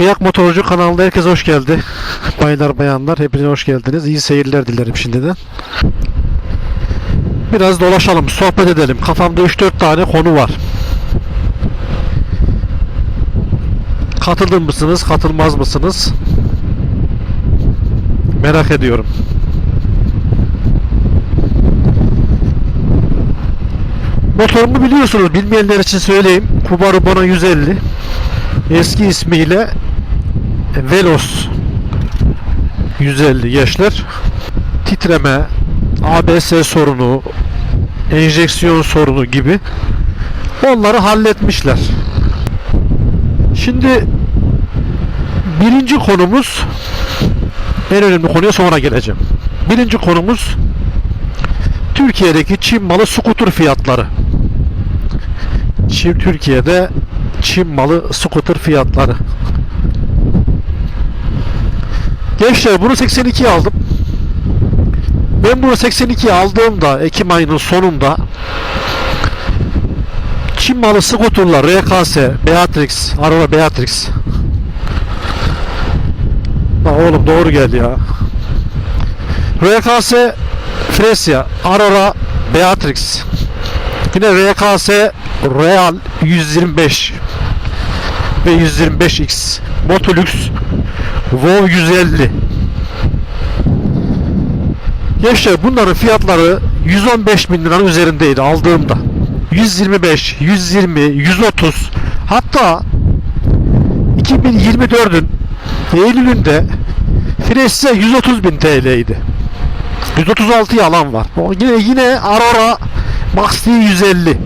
Kıyak Motorcu kanalında herkes hoş geldi. Baylar bayanlar hepiniz hoş geldiniz. İyi seyirler dilerim şimdiden. Biraz dolaşalım, sohbet edelim. Kafamda 3-4 tane konu var. Katılır mısınız, katılmaz mısınız? Merak ediyorum. Motorumu biliyorsunuz. Bilmeyenler için söyleyeyim. Kubaru Bono 150. Eski ismiyle Velos 150 gençler. Titreme, ABS sorunu, enjeksiyon sorunu gibi onları halletmişler. Şimdi birinci konumuz en önemli konuya sonra geleceğim. Birinci konumuz Türkiye'deki Çin malı skuter fiyatları. Çin Türkiye'de Çin malı skuter fiyatları. Gençler bunu 82'ye aldım. Ben bunu 82'ye aldığımda Ekim ayının sonunda Çin malı skuterlar RKS, Beatrix, Aurora Beatrix. Lan oğlum doğru gel ya. RKS Fresia, Aurora Beatrix. Yine RKS Real 125 ve 125X Motolux WoW 150 Gençler bunların fiyatları 115 bin liranın üzerindeydi aldığımda 125, 120, 130 hatta 2024'ün Eylül'ünde Fresia 130 bin TL'ydi 136'ya alan var. Yine yine Aurora Max D 150.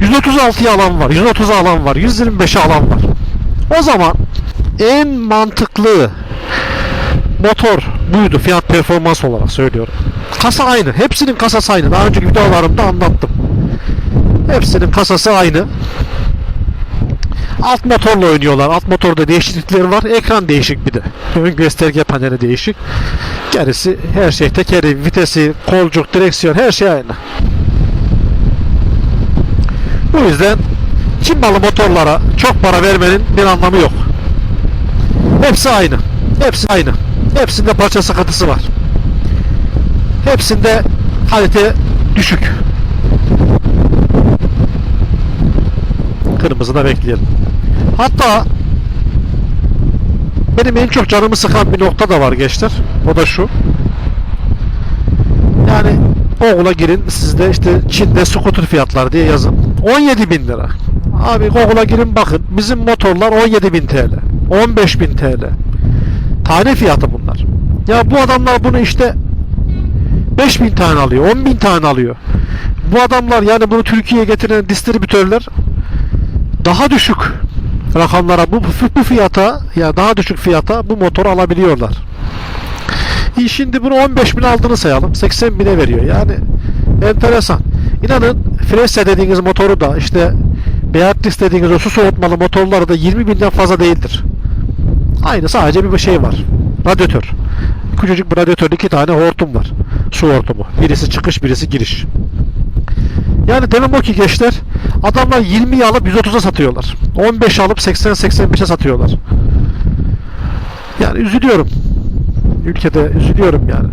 136'ya alan var. 130'a alan var. 125'e alan var. O zaman en mantıklı motor buydu fiyat performans olarak söylüyorum. Kasa aynı. Hepsinin kasası aynı. Daha önceki videolarımda anlattım. Hepsinin kasası aynı. Alt motorla oynuyorlar. Alt motorda değişiklikleri var. Ekran değişik bir de. Ön gösterge paneli değişik. Gerisi her şey tekeri, vitesi, kolcuk, direksiyon her şey aynı. Bu yüzden Çin malı motorlara çok para vermenin bir anlamı yok. Hepsi aynı. Hepsi aynı. Hepsinde parça sıkıntısı var. Hepsinde kalite düşük. Kırmızıda bekleyelim. Hatta benim en çok canımı sıkan bir nokta da var gençler. O da şu. Yani Google'a girin sizde işte Çin'de scooter fiyatları diye yazın. 17 bin lira. Abi Google'a girin bakın. Bizim motorlar 17 bin TL. 15 bin TL. Tane fiyatı bunlar. Ya bu adamlar bunu işte 5 bin tane alıyor. 10 bin tane alıyor. Bu adamlar yani bunu Türkiye'ye getiren distribütörler daha düşük rakamlara bu, bu fiyata ya daha düşük fiyata bu motoru alabiliyorlar. İyi şimdi bunu 15 bin aldığını sayalım. 80 bine veriyor. Yani enteresan. İnanın Fresya dediğiniz motoru da işte Beatrice dediğiniz o su soğutmalı motorları da 20 binden fazla değildir. Aynı sadece bir şey var. Radyatör. Küçücük bir radyatörde iki tane hortum var. Su hortumu. Birisi çıkış birisi giriş. Yani demem o ki gençler adamlar 20'yi alıp 130'a satıyorlar. 15 alıp 80-85'e satıyorlar. Yani üzülüyorum. Ülkede üzülüyorum yani.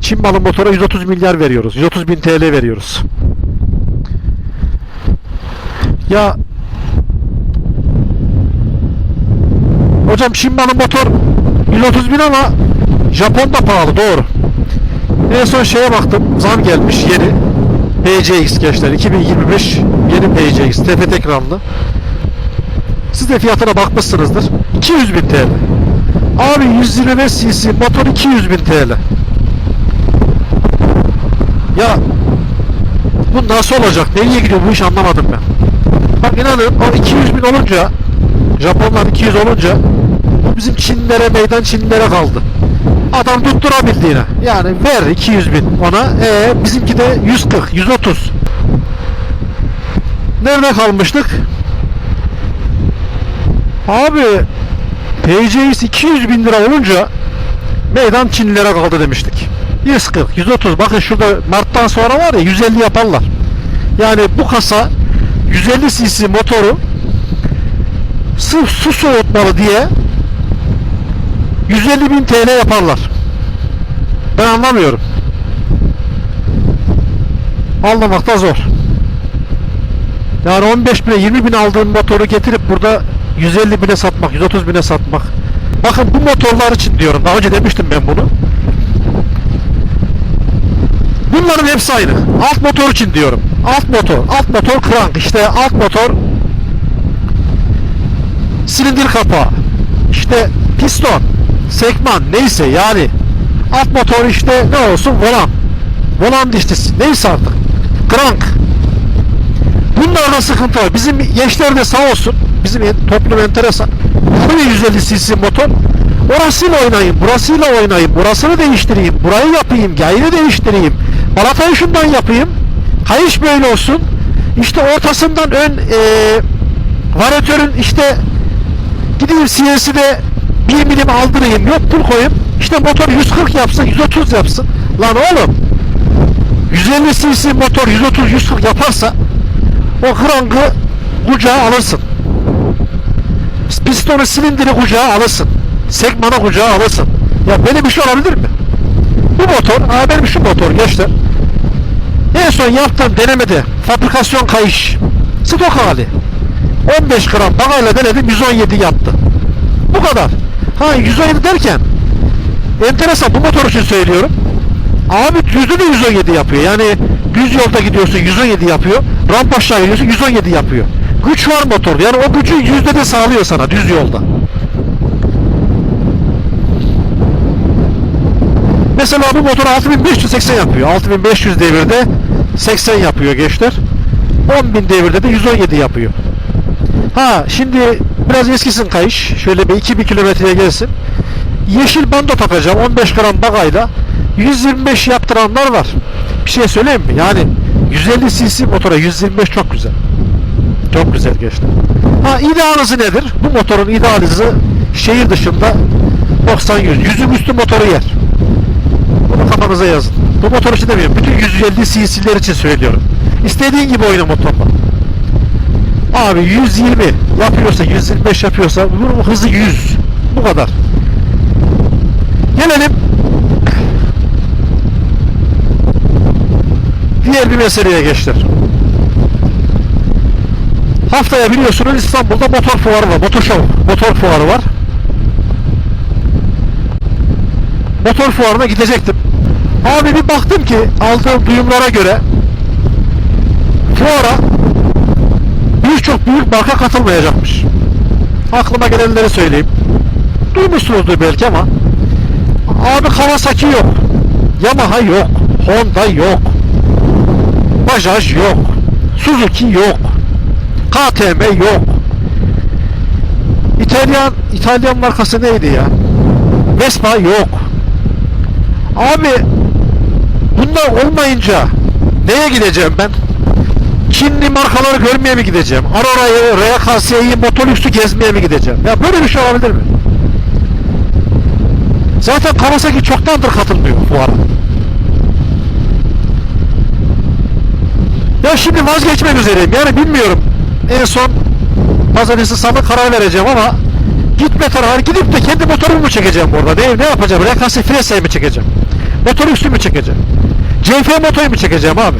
Çin malı motora 130 milyar veriyoruz. 130 bin TL veriyoruz. Ya Hocam malı motor 130 bin ama Japon'da pahalı doğru. En son şeye baktım. Zam gelmiş yeni. PCX gençler 2025 yeni PCX TFT ekranlı. Siz de fiyatına bakmışsınızdır. 200 bin TL. Abi 125 cc motor 200 bin TL. Ya bu nasıl olacak? Nereye gidiyor bu iş anlamadım ben. Bak inanın o 200 bin olunca Japonlar 200 olunca bu bizim Çinlere meydan Çinlere kaldı. Adam tutturabildiğine. Yani ver 200 bin ona. E bizimki de 140, 130. Nerede kalmıştık? Abi PCX 200 bin lira olunca meydan Çinlilere kaldı demiştik. 140, 130. Bakın şurada Mart'tan sonra var ya 150 yaparlar. Yani bu kasa 150 cc motoru sırf su soğutmalı diye 150 bin TL yaparlar. Ben anlamıyorum. Anlamakta zor. Yani 15 bine 20 bin aldığın motoru getirip burada 150 bine satmak, 130 bine satmak. Bakın bu motorlar için diyorum. Daha önce demiştim ben bunu. Bunların hepsi aynı. Alt motor için diyorum. Alt motor, alt motor crank. İşte alt motor silindir kapağı. İşte piston, sekman neyse yani alt motor işte ne olsun volan. Volan dişlisi neyse artık. Crank. Bunlarda sıkıntı var. Bizim gençler de sağ olsun. Bizim toplum enteresan. Böyle 150 cc motor. Orasıyla oynayayım, burasıyla oynayayım, burasını değiştireyim, burayı yapayım, yayını değiştireyim, balatayı şundan yapayım, kayış böyle olsun, işte ortasından ön e, varatörün işte gideyim CNC'de 1 milim aldırayım, yok pul koyayım, işte motor 140 yapsın, 130 yapsın. Lan oğlum, 150 cc motor 130-140 yaparsa o krankı kucağa alırsın. Pistonu silindiri kucağa alırsın. Sekmanı kucağa alırsın. Ya böyle bir şey olabilir mi? Bu motor, aa benim şu motor gençler. En son yaptığım denemede fabrikasyon kayış. Stok hali. 15 gram bagayla denedim 117 yaptı. Bu kadar. Ha 117 derken enteresan bu motor için söylüyorum. Abi düzde de 117 yapıyor. Yani düz yolda gidiyorsun 117 yapıyor. Rampa aşağı gidiyorsun 117 yapıyor. Güç var motorda. Yani o gücü yüzde de sağlıyor sana düz yolda. Mesela bu motor 6580 yapıyor. 6500 devirde 80 yapıyor gençler. 10.000 devirde de 117 yapıyor. Ha şimdi biraz eskisin kayış. Şöyle bir 2000 kilometreye gelsin. Yeşil bando takacağım 15 gram bagayla. 125 yaptıranlar var. Bir şey söyleyeyim mi? Yani 150 cc motora 125 çok güzel. Çok güzel geçti. Ha ideal hızı nedir? Bu motorun ideal hızı şehir dışında 90 100. Yüzüm üstü motoru yer. Bunu kafanıza yazın. Bu motor için demiyorum. Bütün 150 cc'ler için söylüyorum. İstediğin gibi oyna motorla. Abi 120 yapıyorsa 125 yapıyorsa bunun hızı 100. Bu kadar. Gelelim diğer bir meseleye geçtir. Haftaya biliyorsunuz İstanbul'da motor fuarı var. Motor show, motor fuarı var. Motor fuarına gidecektim. Abi bir baktım ki aldığım duyumlara göre fuara birçok büyük marka katılmayacakmış. Aklıma gelenleri söyleyeyim. Duymuşsunuzdur belki ama abi Kawasaki yok. Yamaha yok. Honda yok. Bajaj yok. Suzuki yok. KTM yok. İtalyan İtalyan markası neydi ya? Vespa yok. Abi bunlar olmayınca neye gideceğim ben? Çinli markaları görmeye mi gideceğim? Aurora'yı, RKS'yi, Motolüks'ü gezmeye mi gideceğim? Ya böyle bir şey olabilir mi? Zaten Kawasaki çoktandır katılmıyor bu ara. Ya şimdi vazgeçmek üzereyim. Yani bilmiyorum. En son pazartesi salı karar vereceğim ama gitme tarafı gidip de kendi motorumu mu çekeceğim orada? Ne, ne yapacağım? RKS Fresa'yı mı çekeceğim? Motor üstü mü çekeceğim? CF motoyu mu çekeceğim abi?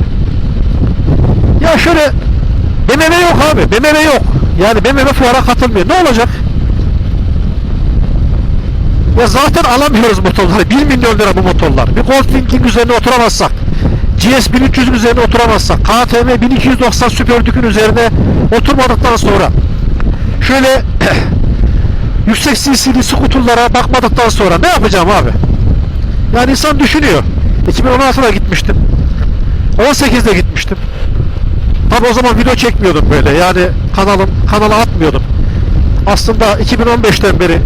Ya şöyle BMW yok abi. BMW yok. Yani BMW fuara katılmıyor. Ne olacak? Ya zaten alamıyoruz motorları. 1 milyon lira bu motorlar. Bir Goldwing'in üzerine oturamazsak, GS 1300'ün üzerine oturamazsak, KTM 1290 Super Duke'ün üzerine oturmadıktan sonra şöyle yüksek cc'li skuturlara bakmadıktan sonra ne yapacağım abi? Yani insan düşünüyor. 2016'da gitmiştim. 18'de gitmiştim. Tabi o zaman video çekmiyordum böyle. Yani kanalım kanala atmıyordum. Aslında 2015'ten beri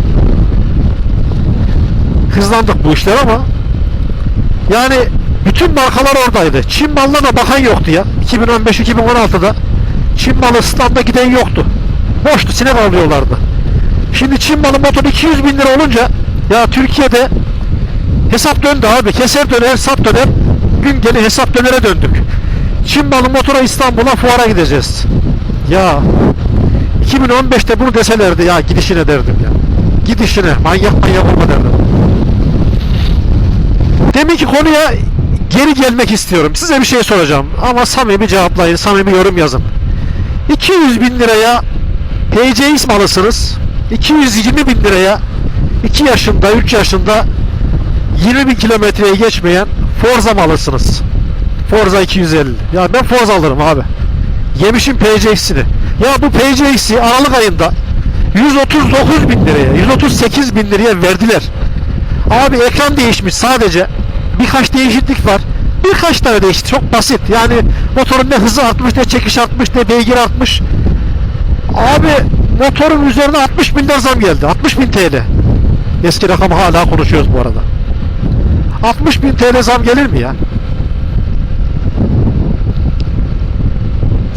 hızlandık bu işler ama yani bütün markalar oradaydı. Çin malına bakan yoktu ya. 2015-2016'da Çin malı standa giden yoktu. Boştu. Sinek alıyorlardı. Şimdi Çin malı motor 200 bin lira olunca ya Türkiye'de hesap döndü abi. Keser döner, hesap döner. Gün geli hesap dönere döndük. Çin malı motora İstanbul'a fuara gideceğiz. Ya 2015'te bunu deselerdi ya gidişine derdim ya. Gidişine manyak manyak olma derdim. Demin ki konuya geri gelmek istiyorum. Size bir şey soracağım ama samimi cevaplayın, samimi yorum yazın. 200 bin liraya PCX malısınız. 220 bin liraya 2 yaşında, 3 yaşında 20 bin kilometreyi geçmeyen Forza malısınız. Forza 250. Ya ben Forza alırım abi. Yemişim PCX'ini. Ya bu PCX'i Aralık ayında 139 bin liraya, 138 bin liraya verdiler. Abi ekran değişmiş sadece. Birkaç değişiklik var. Birkaç tane değişiklik. Çok basit. Yani motorun ne hızı artmış, ne çekiş artmış, ne beygir artmış. Abi motorun üzerine 60 bin zam geldi. 60 bin TL. Eski rakamı hala konuşuyoruz bu arada. 60 bin TL zam gelir mi ya?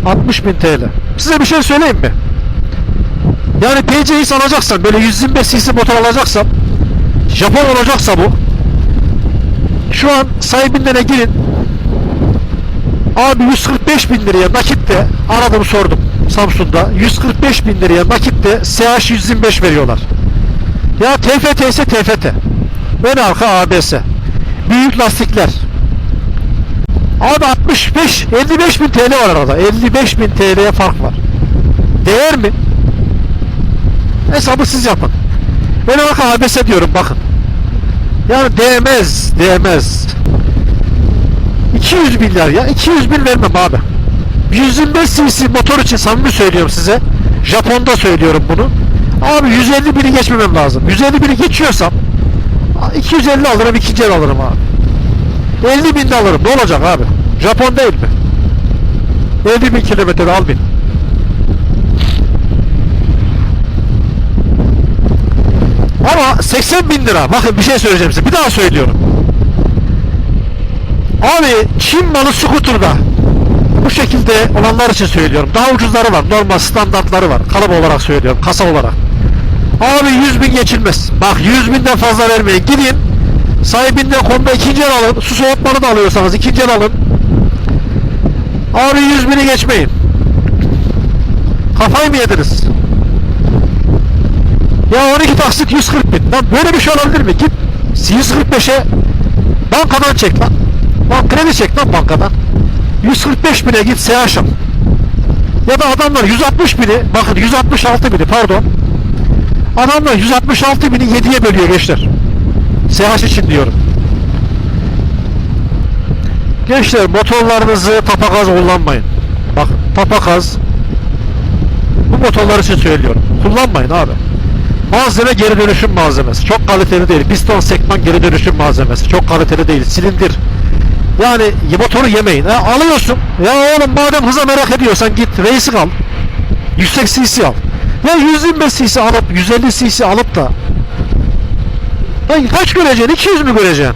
60 bin TL. Size bir şey söyleyeyim mi? Yani PC'yi alacaksan böyle 125 cc motor alacaksam Japon olacaksa bu şu an sahibinden girin abi 145 bin liraya nakitte aradım sordum Samsun'da 145 bin liraya nakitte CH 125 veriyorlar ya TFT ise TFT ön arka ABS büyük lastikler abi 65 55 bin TL var arada 55 bin TL'ye fark var değer mi? hesabı siz yapın ön arka ABS diyorum bakın yani değmez, değmez. 200 milyar ya, 200 bin vermem abi. 125 cc motor için samimi söylüyorum size. Japon'da söylüyorum bunu. Abi 150 bini geçmemem lazım. 150 bini geçiyorsam 250 alırım, ikinci el alırım abi. 50 bin de alırım. Ne olacak abi? Japon değil mi? 50 bin kilometre al bin. Ama 80 bin lira. Bakın bir şey söyleyeceğim size. Bir daha söylüyorum. Abi Çin malı skuturda bu şekilde olanlar için söylüyorum. Daha ucuzları var. Normal standartları var. Kalıp olarak söylüyorum. Kasa olarak. Abi 100 bin geçilmez. Bak 100 binden fazla vermeyin. Gidin sahibinden kombi ikinci el alın. Su soğutmanı da alıyorsanız ikinci el alın. Abi 100 bini geçmeyin. Kafayı mı yediniz? Ya 12 taksit 140 bin. Lan böyle bir şey olabilir mi? Git 145'e bankadan çek lan. Lan kredi çek lan bankadan. 145 bine git al. Ya da adamlar 160 bini bakın 166 bini pardon. Adamlar 166 bini 7'ye bölüyor gençler. SH için diyorum. Gençler motorlarınızı tapagaz kullanmayın. Bakın tapagaz bu motorlar için söylüyorum. Kullanmayın abi. Malzeme geri dönüşüm malzemesi. Çok kaliteli değil. Piston sekman geri dönüşüm malzemesi. Çok kaliteli değil. Silindir. Yani motoru yemeyin. Ha, alıyorsun. Ya oğlum madem hıza merak ediyorsan git racing al. Yüksek cc al. Ya 125 cc alıp 150 cc alıp da Lan kaç göreceksin? 200 mü göreceksin?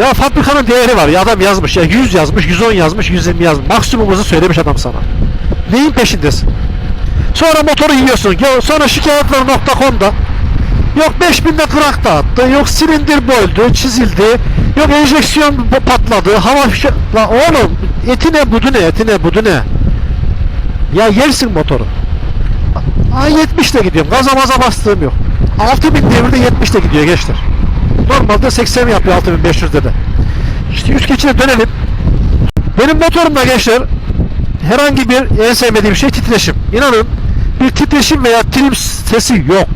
Ya fabrikanın değeri var. Ya adam yazmış ya 100 yazmış, 110 yazmış, 120 yazmış. Maksimumuzu söylemiş adam sana. Neyin peşindesin? Sonra motoru yiyorsun. Ya sonra şikayetler.com'da yok 5000'de krak da attı. Yok silindir böldü, çizildi. Yok enjeksiyon patladı. Hava fişe... La oğlum eti ne budu ne eti ne budu ne? Ya yersin motoru. Ay 70 de gidiyorum. Gaza maza bastığım yok. 6000 devirde 70 de gidiyor gençler. Normalde 80 yapıyor 6500'de de. İşte üst geçine dönelim. Benim motorumda gençler herhangi bir en sevmediğim şey titreşim. İnanın bir titreşim veya trim sesi yok.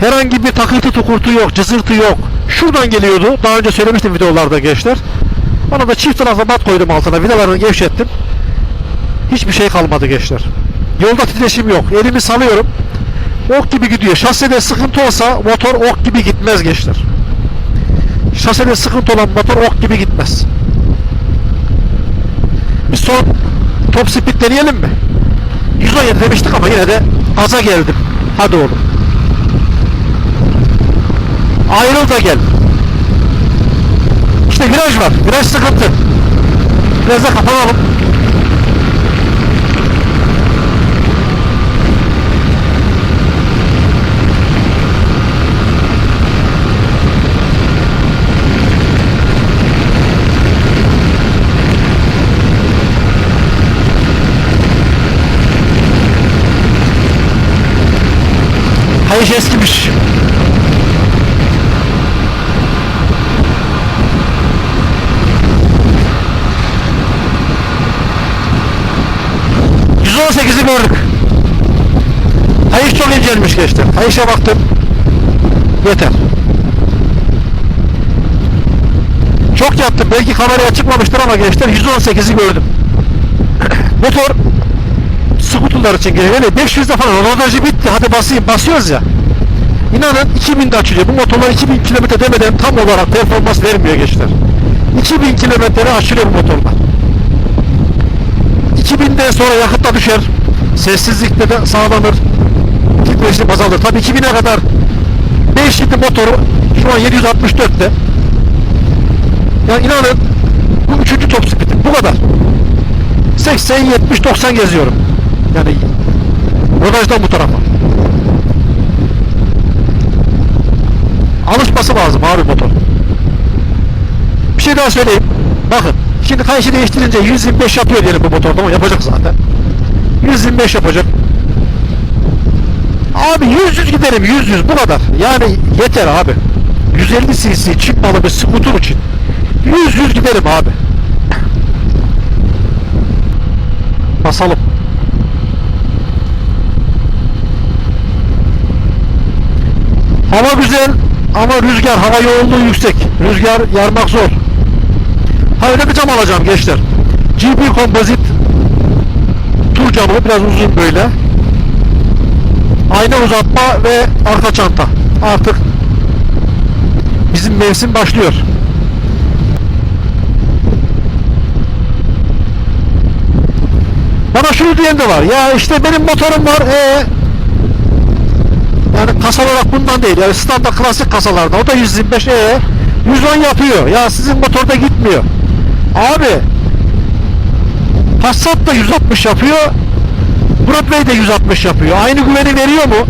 Herhangi bir takırtı tukurtu yok, cızırtı yok. Şuradan geliyordu. Daha önce söylemiştim videolarda gençler. Ona da çift taraflı mat koydum altına. Vidalarını gevşettim. Hiçbir şey kalmadı gençler. Yolda titreşim yok. Elimi salıyorum. Ok gibi gidiyor. Şasede sıkıntı olsa motor ok gibi gitmez gençler. Şasede sıkıntı olan motor ok gibi gitmez. Bir son top speed deneyelim mi? 117 demiştik ama yine de aza geldim. Hadi oğlum. Ayrıl da gel. İşte viraj var. Viraj sıkıntı. Biraz da kapanalım. Hayır eskimiş. %18'i gördük. Kayış çok incelmiş geçti. Kayışa baktım. Yeter. Çok yattım. Belki kameraya çıkmamıştır ama gençler 118'i gördüm. Motor skuterlar için geliyor. Yani 500'de falan rodajı bitti. Hadi basayım. Basıyoruz ya. İnanın 2000'de açılıyor. Bu motorlar 2000 kilometre demeden tam olarak performans vermiyor gençler. 2000 kilometrede açılıyor bu motorlar. 2000'den sonra yakıt da düşer. Sessizlikte de sağlanır. Titreşim azalır. Tabii 2000'e kadar 5 litre motoru şu an 764'te. Yani inanın bu üçüncü top speed. Bu kadar. 80, 70, 90 geziyorum. Yani rodajdan bu tarafa. Alışması lazım abi motor. Bir şey daha söyleyeyim. Bakın. Şimdi kayışı değiştirince 125 yapıyor diyelim bu motorda ama yapacak zaten. 125 yapacak. Abi 100 100 giderim 100 100 bu kadar. Yani yeter abi. 150 cc çıkmalı bir skuter için. 100 100 giderim abi. Basalım. Hava güzel ama rüzgar, hava yoğunluğu yüksek. Rüzgar yarmak zor. Ha öyle bir cam alacağım gençler. GP Composite tur camı biraz uzun böyle. Ayna uzatma ve arka çanta. Artık bizim mevsim başlıyor. Bana şunu diyen de var. Ya işte benim motorum var. Ee, yani kasa olarak bundan değil. Yani standart klasik kasalarda. O da 125. Ee, 110 yapıyor. Ya sizin motorda gitmiyor. Abi Passat da 160 yapıyor. Broadway de 160 yapıyor. Aynı güveni veriyor mu?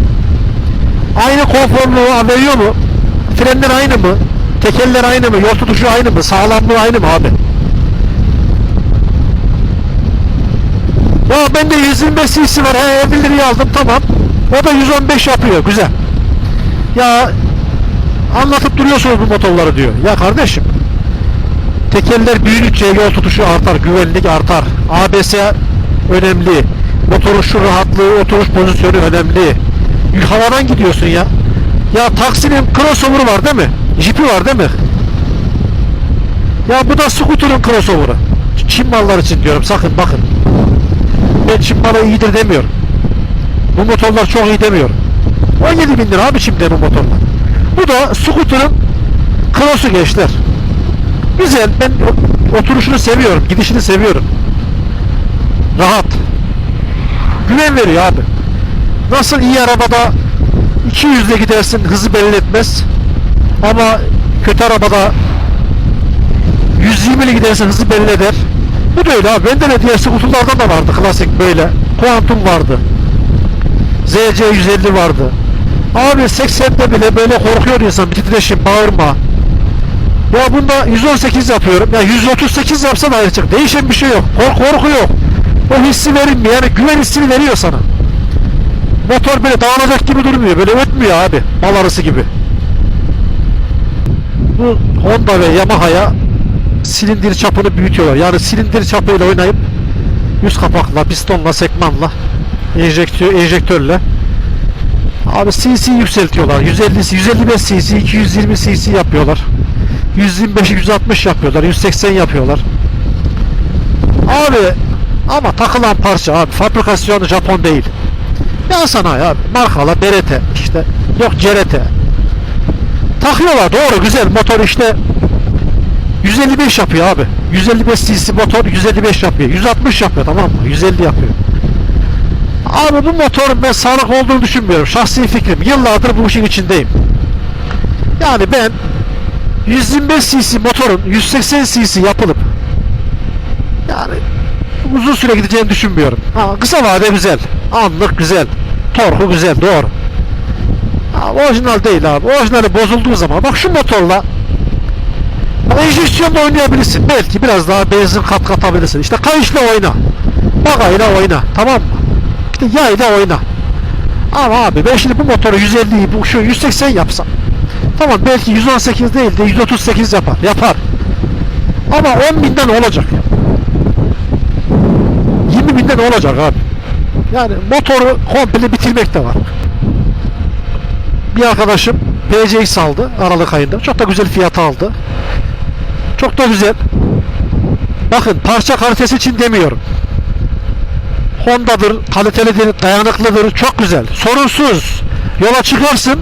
Aynı konforluğu veriyor mu? Frenler aynı mı? Tekerler aynı mı? Yol tutuşu aynı mı? Sağlamlığı aynı mı abi? Ya ben de 125 cc var. He 50 liraya aldım tamam. O da 115 yapıyor. Güzel. Ya anlatıp duruyorsunuz bu motorları diyor. Ya kardeşim tekerler büyüdükçe yol tutuşu artar, güvenlik artar. ABS önemli. Motorun şu rahatlığı, oturuş pozisyonu önemli. Havadan gidiyorsun ya. Ya taksinin crossover'ı var değil mi? Jeep'i var değil mi? Ya bu da scooter'ın crossover'ı. Çin mallar için diyorum sakın bakın. Ben Çin malı iyidir demiyorum. Bu motorlar çok iyi demiyorum. 17 bin lira abi şimdi bu motorlar. Bu da scooter'ın cross'u gençler. Güzel. Ben oturuşunu seviyorum. Gidişini seviyorum. Rahat. Güven veriyor abi. Nasıl iyi arabada 200 ile gidersin hızı belli etmez. Ama kötü arabada 120 ile gidersin hızı belli eder. Bu da öyle abi. Bende de diğer skuturlardan da vardı klasik böyle. Quantum vardı. ZC 150 vardı. Abi 80'de bile böyle korkuyor insan. Bir titreşim, bağırma. Ya bunda 118 yapıyorum. Ya 138 yapsa da. Değişen bir şey yok. Kork korku yok. O hissi verilmiyor. Yani güven hissini veriyor sana. Motor böyle dağılacak gibi durmuyor. Böyle ötmüyor abi. Mal arısı gibi. Bu Honda ve Yamaha'ya silindir çapını büyütüyorlar. Yani silindir çapıyla oynayıp üst kapakla, pistonla, sekmanla, enjektör, enjektörle Abi CC yükseltiyorlar. 150, 155 cc, 220 cc yapıyorlar. 125, 160 yapıyorlar. 180 yapıyorlar. Abi ama takılan parça abi. Fabrikasyonu Japon değil. Ya sanayi abi. Markala Berete işte. Yok Cerete. Takıyorlar doğru güzel motor işte 155 yapıyor abi. 155 cc motor 155 yapıyor. 160 yapıyor tamam mı? 150 yapıyor. Abi bu motorun ben sağlık olduğunu düşünmüyorum. Şahsi fikrim. Yıllardır bu işin içindeyim. Yani ben 125 cc motorun 180 cc yapılıp yani uzun süre gideceğini düşünmüyorum. Ha, kısa vade güzel. Anlık güzel. Torku güzel. Doğru. Ha, orijinal değil abi. Orijinali bozulduğu zaman bak şu motorla enjeksiyonla oynayabilirsin. Belki biraz daha benzin kat katabilirsin. İşte kayışla oyna. Bagayla oyna. Tamam mı? İşte yayla oyna. Ama abi ben şimdi bu motoru 150'yi bu şu 180 yapsam. Tamam belki 118 değil de 138 yapar. Yapar. Ama 10 binden olacak. 20 binden olacak abi. Yani motoru komple bitirmek de var. Bir arkadaşım PCX aldı Aralık ayında. Çok da güzel fiyata aldı. Çok da güzel. Bakın parça kalitesi için demiyorum. Honda'dır, kalitelidir, dayanıklıdır, çok güzel. Sorunsuz. Yola çıkarsın.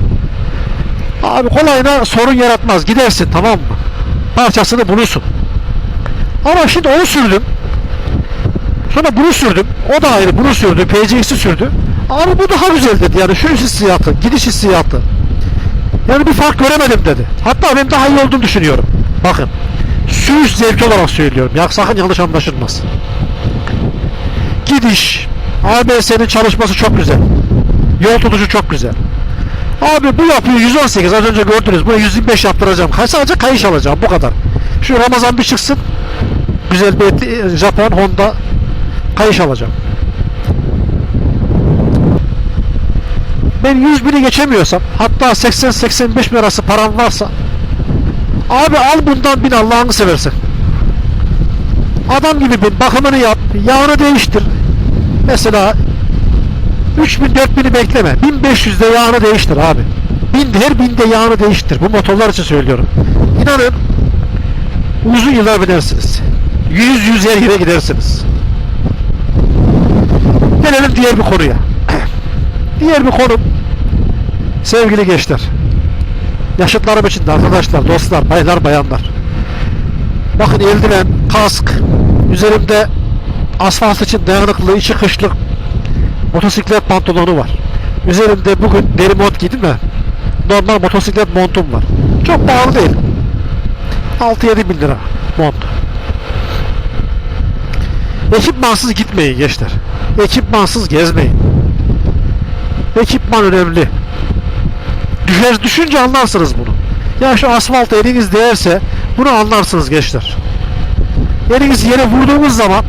Abi kolayına sorun yaratmaz. Gidersin tamam mı? Parçasını bulursun. Ama şimdi onu sürdüm. Sonra bunu sürdüm. O da ayrı bunu sürdü. PCX'i sürdü. Abi bu daha güzel dedi. Yani şu hissiyatı, gidiş hissiyatı. Yani bir fark göremedim dedi. Hatta benim daha iyi olduğunu düşünüyorum. Bakın. Sürüş zevki olarak söylüyorum. Ya sakın yanlış anlaşılmasın. Gidiş. ABS'nin çalışması çok güzel. Yol tutuşu çok güzel. Abi bu yapıyor 118 az önce gördünüz. Buna 125 yaptıracağım. Sadece kayış alacağım bu kadar. Şu Ramazan bir çıksın. Güzel bir e, Japon Honda kayış alacağım. Ben 100 bini geçemiyorsam hatta 80-85 bin arası param varsa abi al bundan bin Allah'ını seversen. Adam gibi bin bakımını yap yağını değiştir. Mesela 3000 4000'i bekleme. 1500'de yağını değiştir abi. Bin, her binde yağını değiştir. Bu motorlar için söylüyorum. İnanın uzun yıllar binersiniz. 100 100 yere gidersiniz. Gelelim diğer bir konuya. Diğer bir konu sevgili gençler. Yaşıtlarım için de arkadaşlar, dostlar, baylar, bayanlar. Bakın eldiven, kask, üzerimde asfalt için dayanıklı, içi kışlık motosiklet pantolonu var. Üzerimde bugün deri mont giydim de normal motosiklet montum var. Çok pahalı değil. 6-7 bin lira mont. Ekipmansız gitmeyin gençler. Ekipmansız gezmeyin. Ekipman önemli. Düşer, düşünce anlarsınız bunu. Ya şu asfalta eliniz değerse bunu anlarsınız gençler. Eliniz yere vurduğunuz zaman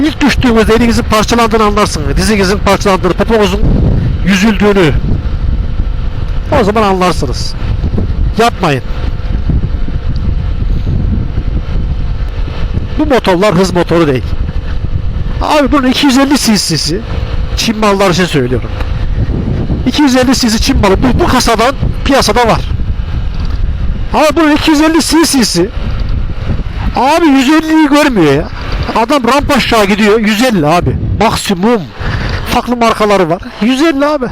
ilk düştüğünüzde elinizin parçalandığını anlarsınız. Dizinizin parçalandığını, poponuzun yüzüldüğünü. O zaman anlarsınız. Yapmayın. Bu motorlar hız motoru değil. Abi bunun 250 cc'si Çin mallar için söylüyorum. 250 cc Çin malı bu, bu kasadan piyasada var. Ama bunun 250 cc'si abi 150'yi görmüyor ya. Adam rampa aşağı gidiyor 150 abi. Maksimum. Farklı markaları var. 150 abi.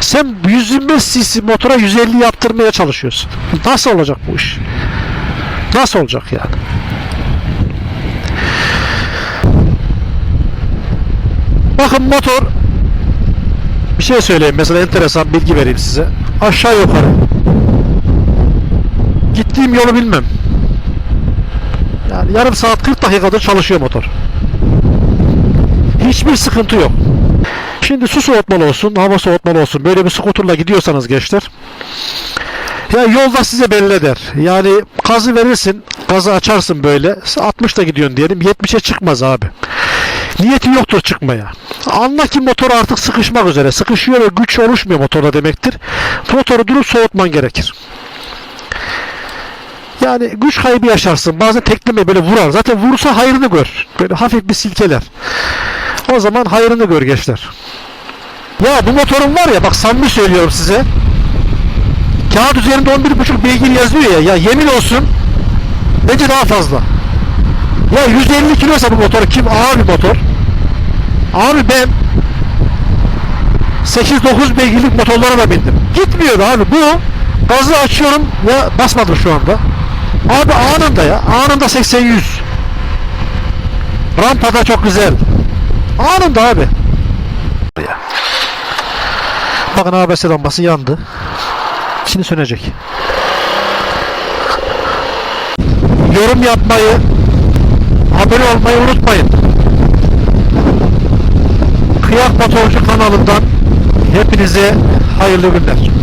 Sen 125 cc motora 150 yaptırmaya çalışıyorsun. Nasıl olacak bu iş? Nasıl olacak yani? Bakın motor bir şey söyleyeyim mesela enteresan bilgi vereyim size. Aşağı yukarı gittiğim yolu bilmem. Yani yarım saat 40 dakikadır çalışıyor motor. Hiçbir sıkıntı yok. Şimdi su soğutmalı olsun, hava soğutmalı olsun. Böyle bir skuterla gidiyorsanız gençler. Ya yolda size belli eder. Yani gazı verirsin, gazı açarsın böyle. 60'da gidiyorsun diyelim, 70'e çıkmaz abi. Niyeti yoktur çıkmaya. Anla ki motor artık sıkışmak üzere. Sıkışıyor ve güç oluşmuyor motorda demektir. Motoru durup soğutman gerekir. Yani güç kaybı yaşarsın. Bazen tekleme böyle vurar. Zaten vursa hayrını gör. Böyle hafif bir silkeler. O zaman hayrını gör gençler. Ya bu motorun var ya bak samimi söylüyorum size. Kağıt üzerinde 11.5 beygir yazıyor ya. Ya yemin olsun bence daha fazla. Ya 150 kiloysa bu motor kim ağır bir motor. Abi ben 8-9 beygirlik motorlara da bindim. Gitmiyor abi bu gazı açıyorum ya basmadım şu anda. Abi anında ya anında 80-100. Rampada çok güzel. Anında abi. Bakın ABS lambası yandı. Şimdi sönecek. Yorum yapmayı, abone olmayı unutmayın. Kıyak Motorcu kanalından hepinize hayırlı günler.